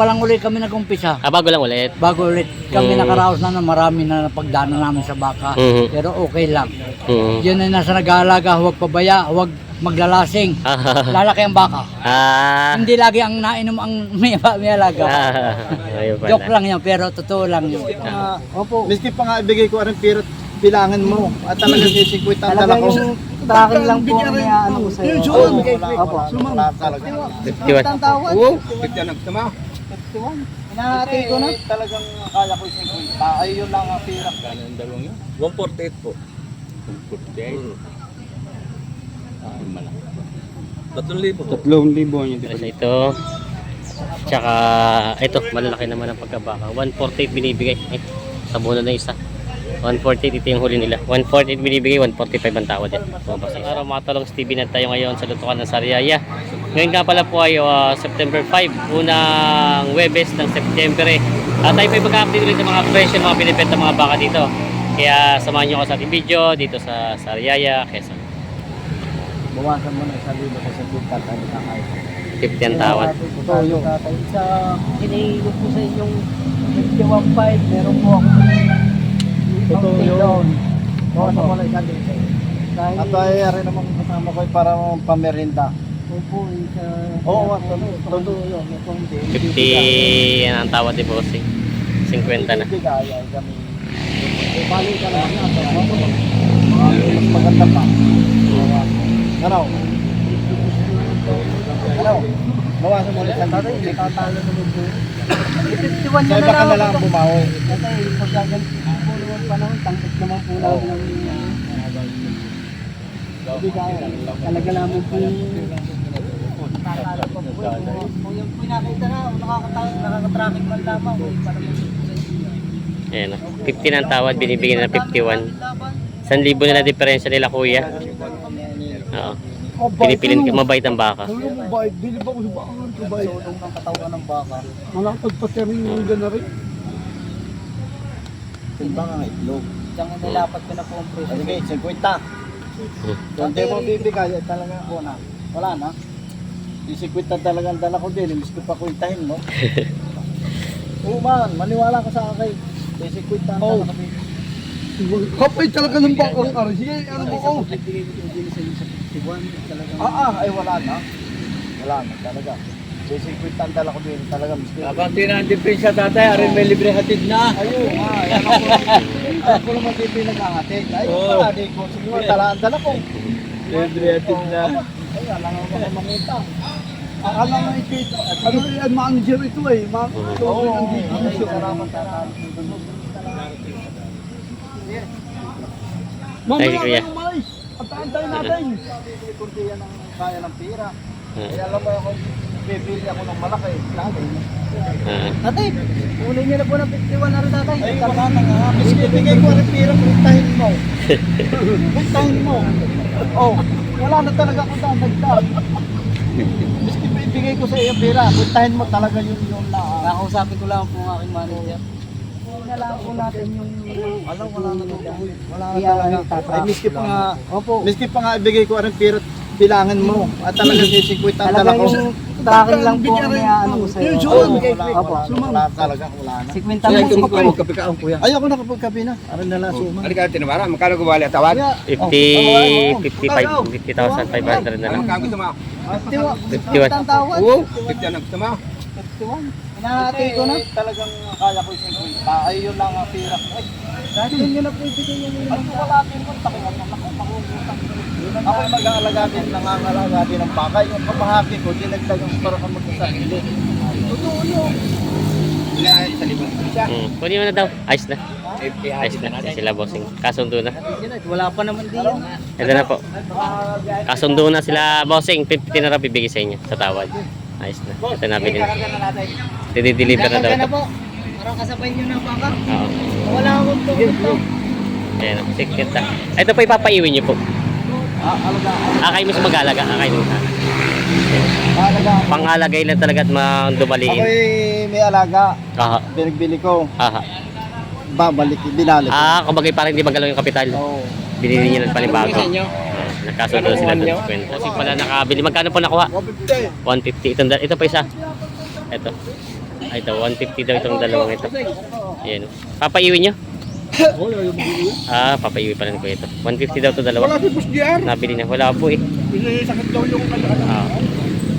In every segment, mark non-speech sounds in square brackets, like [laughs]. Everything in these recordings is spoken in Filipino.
pa lang ulit kami nag-umpisa. Ah, bago lang ulit. Bago ulit kami Mm. nakaraos na na marami na napagdaanan namin sa baka. Mhm. Pero okay lang. Mhm. Yun ay nasa nag-aalaga, huwag pabaya, huwag maglalasing. Ah, Lalaki ang baka. ah, Hindi lagi ang nainom ang may, may alaga. ah. Joke lang yan, pero totoo lang yun. Ah, Opo. Miski pa nga ibigay ko rin pero bilangan mo. At talaga sisikwit ang dala ko. tracking lang po ang ano ko sa'yo. Oo, Opo. wala, wala, wala talaga. 51. tawad. Oo, bigyan ng tama. Hinahati ko na. Eh, Talagang kaya ko yung 50. Ay, yun lang ang pira. Kanan dalawang yun. 148 po. 148. Ah, malaki. 3,000 po. Tatlong libo niya. Tapos ito. Tsaka, ito, malalaki naman ang pagkabaka. 148 binibigay. Eh, sabunan na isa. 148, ito yung huli nila. 148 binibigay, 145 ang tawad yan. Bumabas yun. Araw mga talong Stevie na tayo ngayon sa lutukan ng Sariaya. Ngayon nga pala po ay ah, September 5, unang Webes ng September. eh. At tayo po ay mag-update ulit ng mga presyo ng mga binibenta mga baka dito. Kaya samahan nyo ako sa ating video dito sa Sariaya, Quezon. Bawasan mo na isang libo kasi kita tayo kakain. 50 ang tawad. Totoo yun. Sa hinihilot ko sa inyong 51.5, meron po ako. Totoo yun. Bawasan mo na isang libo. At ay rin naman kasama ko para pamerinda. Eh, sa... Oo, wa- totoo. Totoo yun. may konti. 50 yan ang tawad ni Bossing. 50 na. Eh, bali ka lang na. Mas maganda pa. Ano? Ano? Bawasan mo ulit ang tatay. Hindi ka talo naman po. 51 Sa na iba ka na lang lang bumawi. Tatay, pag gagan po naman panahon, tangkit naman po namin kaya. Talaga namin po yung nakakala pa po. Kung yung pinakita na, nakakatraffic man lamang, po sa. Ayan, oh. 50 na ang tawad, binibigyan na ng 51. 1,000 na na diferensya nila kuya. Oo. Pinipilit ka, mabait ang baka. Ano mo ba? Bilib ako sa baka ng kubay. Sulong ng katawan ng baka. Malapagpatirin yung gano'n rin. Timba nga itlog. Diyan ko nilapat ko na po ang presyo. Sige, 50. Kung di mo bibigay, ay talaga ako na. Wala na. Yung 50 talaga ang dala ko din. Imbis ko pa kwintahin mo. [laughs] Oo man, maniwala ka sa akin. Yung 50 ang dala ko din. Kapay talaga ng bakang ari. Sige, ano mo ko? Nagbigay ko din sa inyo sa 51. Talagang Ah, ah, ay wala na. Wala na talaga. Yung 50 ang dala ko din talaga. Miski. Kabanti na ang depensa tatay, arin may libre hatid na. Ayun, ah, yan ako. Ako naman din pinaghahatid. Ayun, Oo. pala, di ko. Tala ang dala ko. Libre atid na. Ay, alam mo ba mamita. Akala mo ito. Ano yan, manager ito eh. Ma- ito Oo, ang division. salamat sa akin. Mamaya Ay, kuya. kayo umalis. At tayo natin. Kundi yan ang kaya ng pira. Ah, Kaya alam mo ako, bibili ako ng malaki. Lagi. ah. Tatay, kunin niyo na po ng 51 na rin tatay. Ay, wala na nga. Miski bigay ko rin pira, puntahin mo. [laughs] Puntahin mo. Oh, wala na talaga akong dadagdag. Miski bibigay ko sa iyo pira, puntahin mo talaga yun yun na. Nakausapin ko lang po ang aking manager. na lang po natin yung Alam, wala na talaga. Wala na talaga. Ay, miski pa nga, Opo. miski pa nga ibigay ko rin pira, bilangan mo. At talaga sisikwit ang dala Talaga ko. yung tracking lang po ang ano ko sa'yo. Yun, yun. wala, wala, wala, wala talaga, wala na. 50 mo po. Kape ka kuya. Ay, ako nakapagkape na. Aral na lang suma. Ano ka tinabara? Magkano gumali at tawad? Kuya, 50, 55, 50,500 na lang. Magkano gusto mo? 51. ang tawad. Oo. 50 ang gusto mo? 51. Hinahati ko na. Talagang kaya ko yung 50. Ay, yun lang ang pira. Ay, Kahit nyo na po ibigay yun yung Ay, wala din mo, mangungutang. Ako yung mag-aalaga din, nangangalaga din ng baka. Yung kamahati ko, dinagdag yung para ka magkasarili. Totoo yun. Sila sa libang. Hmm. Kunin mo na daw. Ayos na. Ayos na. Sila bossing. Kasundo na. Wala pa naman din yan. Ito na po. Kasundo na sila bossing. 50 na raw bibigay sa inyo sa tawad. Ayos na. Ito na bilhin. Didi-deliver na daw ito. Parang kasabay nyo na baka. Oo. Wala akong pupunta. Ayan. Secret na. Ito po ipapaiwin niyo po. Ah, alaga. Akay mo sa mag-alaga. Akay mo. Alaga. Pangalagay lang talaga at mandumaliin. may alaga. Aha. Binigbili ko. Aha. Babalik, binalik. Ah, kumbaga parang hindi magalaw yung kapital. Oo. Binili niyo ng panibago. Ah, Nagkasundo sila sa kwento. Kasi pala nakabili. Magkano po nakuha? 150. Ito, ito pa isa. Ito. Ay, ito, 150 daw itong dalawang ito. Ayan. Papaiwi nyo? Ah, papaiwi pala Kuya ito. 150 daw ito dalawa. Wala si Boss JR. Nabili niya. Wala po eh. Sakit daw yung kanya. Ah.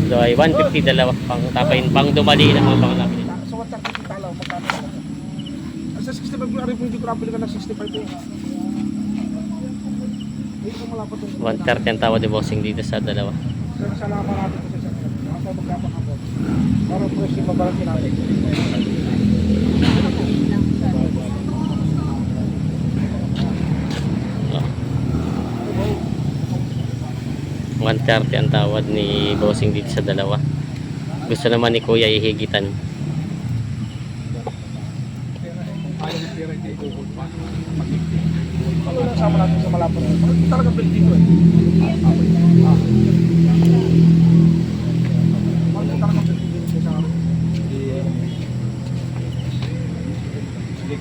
So ay 150 dalawa. Pang tapayin, pang dumali na mga pang nabili. Sa WhatsApp ko tala, magkano? Sa 65 ko rin po ko nabili ka ng 65 eh. Hindi ko malapot yung 130 ang tawad ni Bossing dito sa dalawa. Salamat natin ko sa. Para po si mabalaki natin. Oh. 130 ang tawad ni Bossing dito sa dalawa. Gusto naman ni Kuya ihigitan. Ano lang sama natin sa malapot? Talaga build dito eh?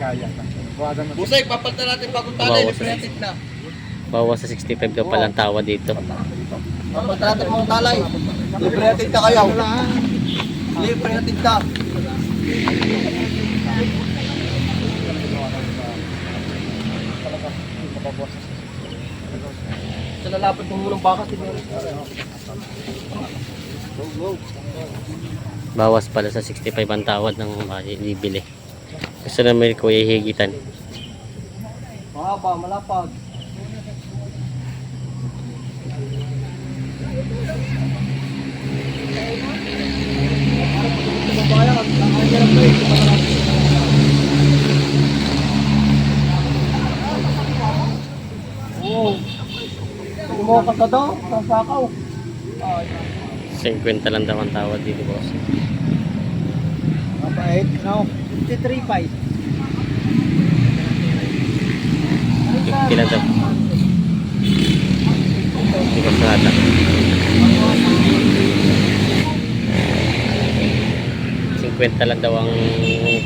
Kaya. Buwagan mo. Busay, papalta natin bagong tali, libretic na. Bawas sa 65 daw pala ang tawad dito. Papalta natin mga talay. Libretic na kayo. Libretic na. Sa lalapit ng mulong baka, tingnan. Bawas pala sa 65 ang tawad ng bibili. Gusto naman Kuya ihigitan. Mahaba, malapad. Oo. Kumuha ka daw, sa sakaw. 50 lang daw ang tawad dito, boss. Mabait, no? 53.5. 50 lang daw. Hindi ko sarata. Cinquenta lang daw ang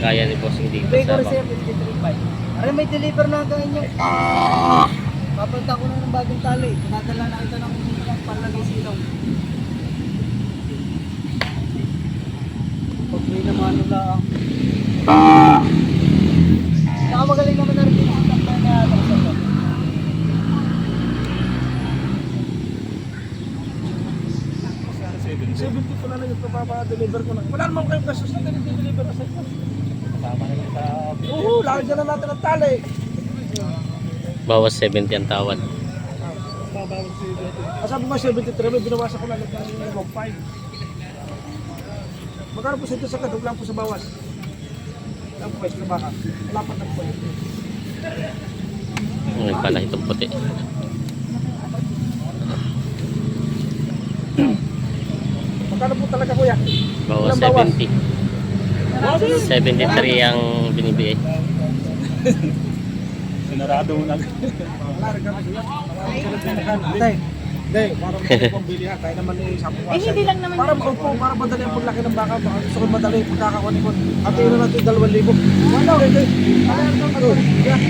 kaya ni bossing dito sa 53.5. Aray, may deliver na hanggang inyo. Papalta ko na ng bagong tali. Nadala na kita ng panlagay silong. May naman nila ang... Saka magaling naman na rin yung na yata sa iyo. Seventy ko na lang yung deliver ko na. Wala naman kayong gastos na deliver na sa inyo. Oo, lagi dyan na natin ang tali. bawas 70 ang tawad. Ah, sabi mo 73, may binawasan ko lang ng 1.5. Magkano po sa ito sa kadug lang po sa bawas? Lang po sa baka. Wala pa na po. Ngayon pala itong puti. Magkano po talaga kuya? Bawas Ilang bawas? 70. 73 ang binibigay. Wala rin kami kuya. Hindi. Hindi, para pambili [laughs] ha. Tayo naman eh, sapo Eh, hindi lang naman Para makaupo, para madali ang paglaki ng baka. Baka gusto ko madali pagkakakunin ko. At yun na natin yung 2,000. Ano, hindi. Ano, ano, ano. Yeah.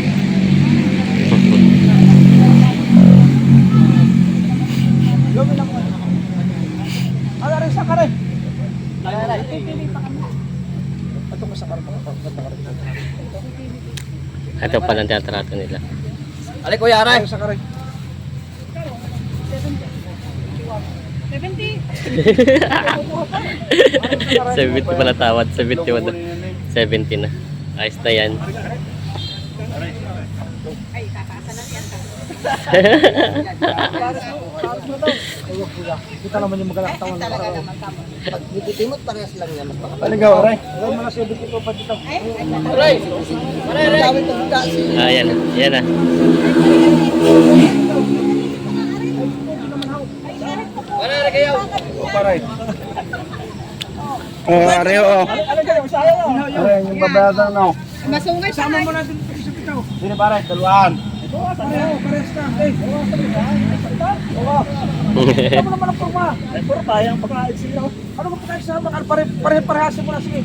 Gawin ako. Ano rin sa kare? Ito ko sa kare. Ito pala ang teatrato nila. Alay, Kuya Aray. Sa kare? 70. 70 [laughs] pala tawad. 71 na. 70 na. Ayos na yan. Ay, tataasan na yan. Kita naman yung magalang tawan na Talaga naman tama. Pag nititimot, parehas lang yan. Ano gawa, Aray? Aray, mga 70 ko pa dito. Ay, ay, Aray! Aray, Aray! Dami itong kasi. Ah, yan. Yan na. Aray, Aray, kayo. Paray. Oh, Aray, oh. Ano oh. Aray, yung babayadan na. masungay pa Sama mo natin ito sa pitaw. Sino pare? Dalawan. Eh, Oo. Ano naman ang forma? Ay, puro tayong pagkain sila. Ano ba pagkain sa mga pare pare parehasin mo na sige.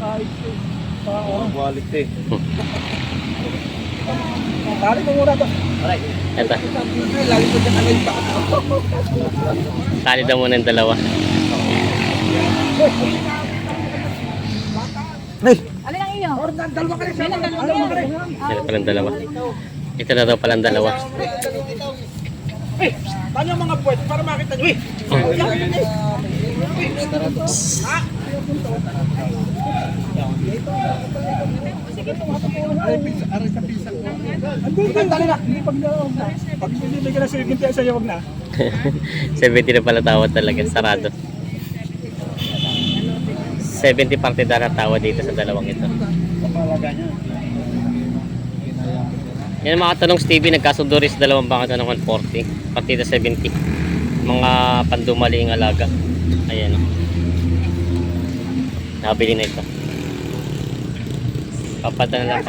Ay, Oo. Quality. Tali mo muna to. Ito. Tali daw muna yung dalawa. Hey, Alin ang na, dalawa ka rin. Dalawa Dalawa ka rin. Meron palang dalawa. Ito na daw palang dalawa. Eh, tanya mga puwet para makita nyo. Eh, Hindi, dali na. Hindi pag na. Pag hindi may na sa na. 70 na pala tawad talaga. Sarado. 70 partida na tawad dito sa dalawang ito. Yan ang mga tanong Stevie, nagkasundo rin sa dalawang bangka ng 140. Partida 70. Mga pandumaling alaga. Ayan o. Nakabili na ito. Papata na lang.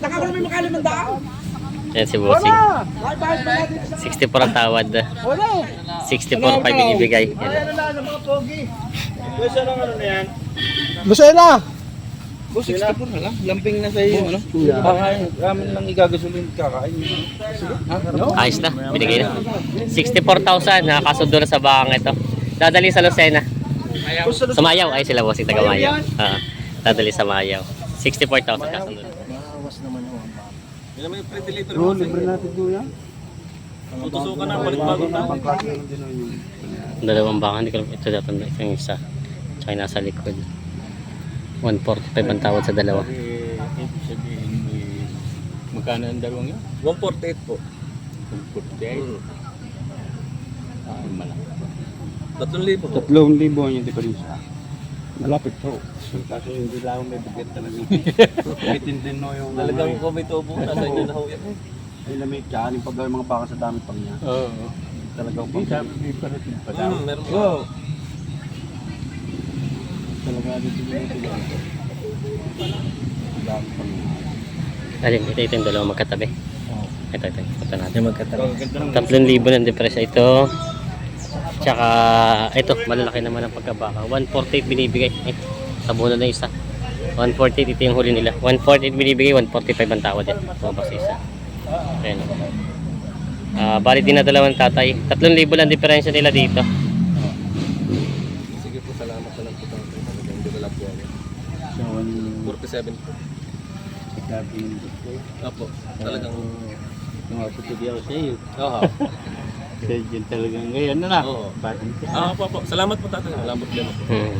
Taka ko na may makalimang daan. Yan si Bossing. Ay, bahal pa natin. 64 ang tawad. Wala. 64 pa binibigay. Yan. Ano lang, ng mga pogi. Pwesa ng ano na yan? Busay na. Boss, 64 na lang. Lamping na sa iyo, ano? Kakain. Ramen lang igagasolin kakain. Ayos na, binigay na. 64,000, nakakasundo na sa bakang ito. Dadali sa Lucena. Sa Mayaw, ay sila bossing taga Mayaw. Ah, dadali sa Mayaw. 64,000 kasundo. na. Nakawas naman yung mga Yan naman yung pre-delivery mo. libre natin yan. Tutusukan na, balik bago tayo. Dalawang baka, hindi ko alam ito datang ito yung isa. Tsaka yung nasa likod. 145 ang tawad sa dalawa. Eh, eh, magkano ang dalawang yan? 148 po. 148? Hmm. Ah, malaki. 3,000 po. Tatlong libo ang yung diferensya. Malapit to. Kasi hindi lang may bigyan talaga. Bitin din no yung Talagang kung may tubo, nasa inyo na ho yan. ay lamig tsaka yung paggawin mga baka sa dami pang niya. Oo. Talagang pang... Hindi sabi, hindi pa rin pa daw. Hmm, meron po. Oo. Talaga dito yung ko. Ang dami pang niya. Alin, ito, ito yung dalawang magkatabi. Ito, ito, ito natin. magkatabi. 3,000 ng depresya ito. Tsaka, ito, malalaki naman ang pagkabaka. 148 binibigay. Eh, tabunan na isa. 148, ito yung huli nila. 148 binibigay, 145 ang tawad yan. Bumabas isa. Ayan. Ah, bali din na dalawang tatay. 3,000 lang diferensya nila dito. Sige po, salamat na lang po. tatay. Hindi ko lang po ako. So, ang 47 po. sabi. Opo. Talagang... Tumapatid ako sa iyo. Oo. [laughs] Kaya dyan talagang ngayon na lang. Oo. Parang Ah, po, po. Salamat po tatay. Salamat din po. Hmm.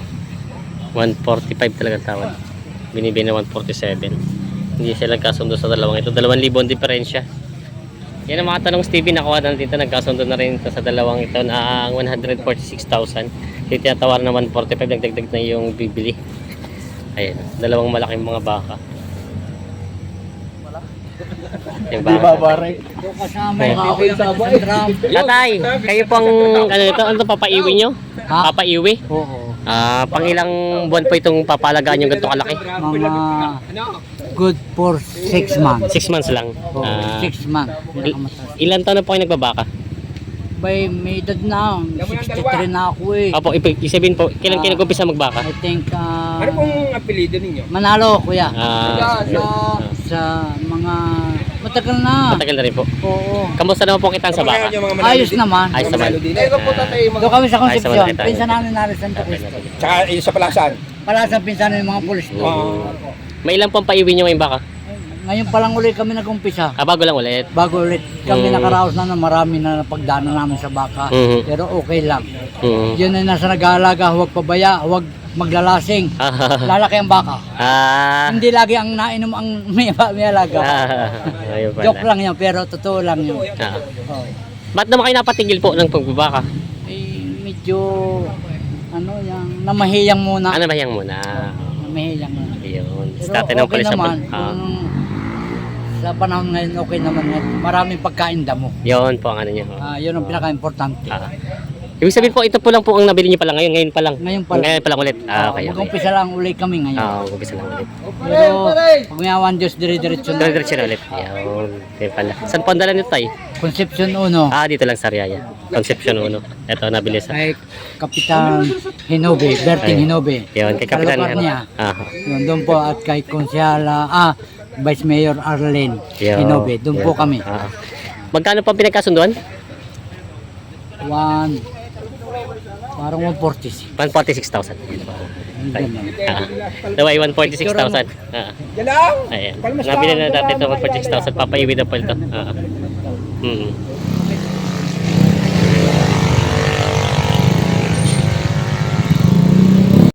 145 talagang tawad. Binibigay na 147. Hindi sila nagkasundo sa dalawang ito. 2,000 ang diferensya. Yan ang mga tanong Stevie, nakuha na dito. Nagkasundo na rin ito sa dalawang ito na ang 146,000. Yung tinatawaran na 145, nagdagdag na yung bibili. Ayan, dalawang malaking mga baka. Yung Di ba, pare? Kasama Eh. yung mga sa drum. Tatay, kayo pong ano ito, ano to, papaiwi nyo? Ha? Papaiwi? Oo. Ah, pangilang buwan po itong papalagaan yung ganito kalaki? Mga good for 6 months. 6 months lang. Oo, Ah, 6 months. Pinakamataas. ilan taon na po kayo nagbabaka? By may edad na, 63 na ako eh. Opo, ipag- isabihin po, kailan kayo nag-umpisa magbaka? I think, ah, Ano pong apelido ninyo? Manalo, kuya. Ah, Sa mga, matagal na. matagal na rin po. Oo. Kamusta naman po kitang sa baka? Ayos naman. Ayos naman. Ito po tatay. Doon kami sa Ayos Concepcion. Pinsan namin narin Santo Cristo. po. Tsaka yung sa palasan. Pala sa pinsan ng mga pulis doon. May ilan pong paiwi nyo ngayong baka? Ngayon pa lang ulit kami nag-umpisa. Ah, bago lang ulit. Bago ulit kami Mm. nakaraos na na marami na napagdaanan namin sa baka. Mhm. Pero okay lang. Hmm. Yun ay nasa nag-aalaga, huwag pabaya, huwag maglalasing. Ah, Lalaki ang baka. ah, Hindi lagi ang nainom ang [laughs] may, may alaga. ah, ayun pala. Joke lang yun, pero totoo lang yun. Ah. Oh. Ba't naman kayo napatigil po ng pagbabaka? Eh, medyo, ano yan, namahiyang muna. Ano ba yan muna? Namahiyang muna. Ayun. Pero Sa tinong okay pala sa naman. ah, kung sa panahon ngayon, okay naman. Maraming pagkain damo. Yun po ang ano nyo. Ah, yun ang pinaka-importante. Ah. Ibig sabihin po, ito po lang po ang nabili nyo pala ngayon. Ngayon pa lang. Ngayon pa lang. Ngayon pa lang ulit. Ah, okay, okay. Mag-umpisa lang uli kami ngayon. Ah, umpisa lang ulit. Pero, pag may awan Diyos, dire-diretso na. Diretso na ulit. Ayun. Ngayon pala. Saan po ang dala nito tayo? Conception Uno. Ah, dito lang sa Riaya. Conception 1. Ito, nabili sa... Kay Kapitan Hinobe, Berting. Hinobe. Yun, kay Kapitan. Niya. Ah, Yun, doon po at kay Konsyala, ah, Vice Mayor Arlene Yun. Hinobe. Doon po Yun. kami. Ah. Magkano pa pinagkasunduan? One, Parang 140. 146,000. Ah, Daway 146,000. Ah. Yan lang. Ayan. Nabili na natin ito kailangan 146,000. Papaiwi na po ito. Ah. Mm.